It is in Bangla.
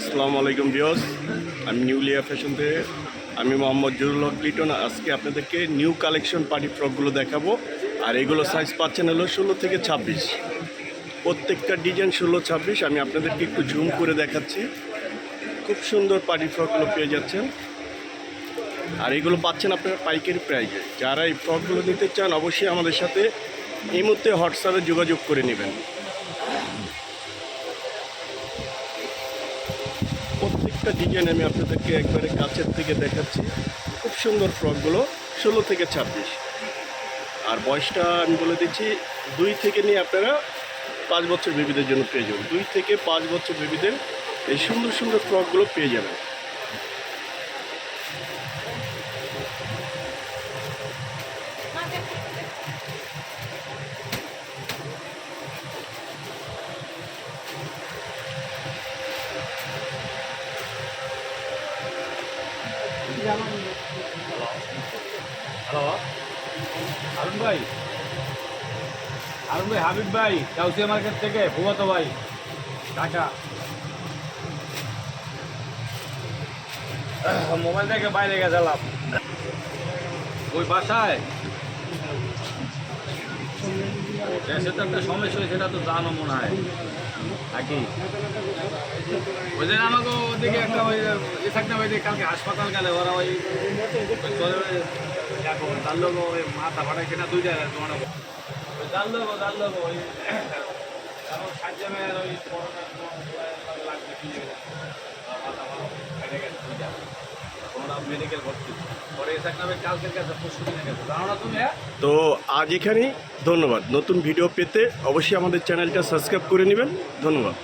আসসালামু আলাইকুম বিয়স আমি নিউলিয়া ফ্যাশন থেকে। আমি মোহাম্মদ জরুল হক লিটন। আজকে আপনাদেরকে নিউ কালেকশন পার্টি ফ্রকগুলো দেখাবো। আর এগুলো সাইজ পাচ্ছেন হলো ষোলো থেকে ছাব্বিশ। প্রত্যেকটা ডিজাইন ষোলো, ছাব্বিশ। আমি আপনাদেরকে একটু জুম করে দেখাচ্ছি। খুব সুন্দর পার্টি ফ্রকগুলো পেয়ে যাচ্ছেন। আর এগুলো পাচ্ছেন আপনারা পাইকারি প্রাইজে যারা এই ফ্রকগুলো নিতে চান, অবশ্যই আমাদের সাথে এই মুহূর্তে হোয়াটসঅ্যাপে যোগাযোগ করে নেবেন। প্রত্যেকটা ডিজাইন আমি আপনাদেরকে একবারে কাছের থেকে দেখাচ্ছি। খুব সুন্দর ফ্রকগুলো, ষোলো থেকে ছাব্বিশ। আর বয়সটা আমি বলে দিচ্ছি, দুই থেকে নিয়ে আপনারা পাঁচ বছর বেবিদের জন্য পেয়ে যাবেন। দুই থেকে পাঁচ বছর বেবিদের এই সুন্দর সুন্দর ফ্রকগুলো পেয়ে যাবেন। হ্যালো হারুন ভাই আরুন ভাই হাবিব ভাই কাউসিয়া মার্কেট থেকে ভুবত ভাই টাকা মোবাইল থেকে বাইরে গেছিলাম ওই বাসায়? তো একটা সমস্যা সেটা তো জানো মনে হয়। নাকি? ওই দিন আমাকে ওদিকে একটা ওই এ থাকতে ওই কালকে হাসপাতাল গেলে ওরা ওই দেখো তার লোক ওই মাথা ফাটা সেটা দুই জায়গায় তোমার ওই তার লোক তার লোক ওই সাহায্য ওই করোনা লাগবে কি মাথা ফাটা ফেটে গেছে দুই জায়গায় তোমরা মেডিকেল ভর্তি। হ্যাঁ? তো আজ এখানেই, ধন্যবাদ। নতুন ভিডিও পেতে অবশ্যই আমাদের চ্যানেলটা সাবস্ক্রাইব করে নেবেন। ধন্যবাদ।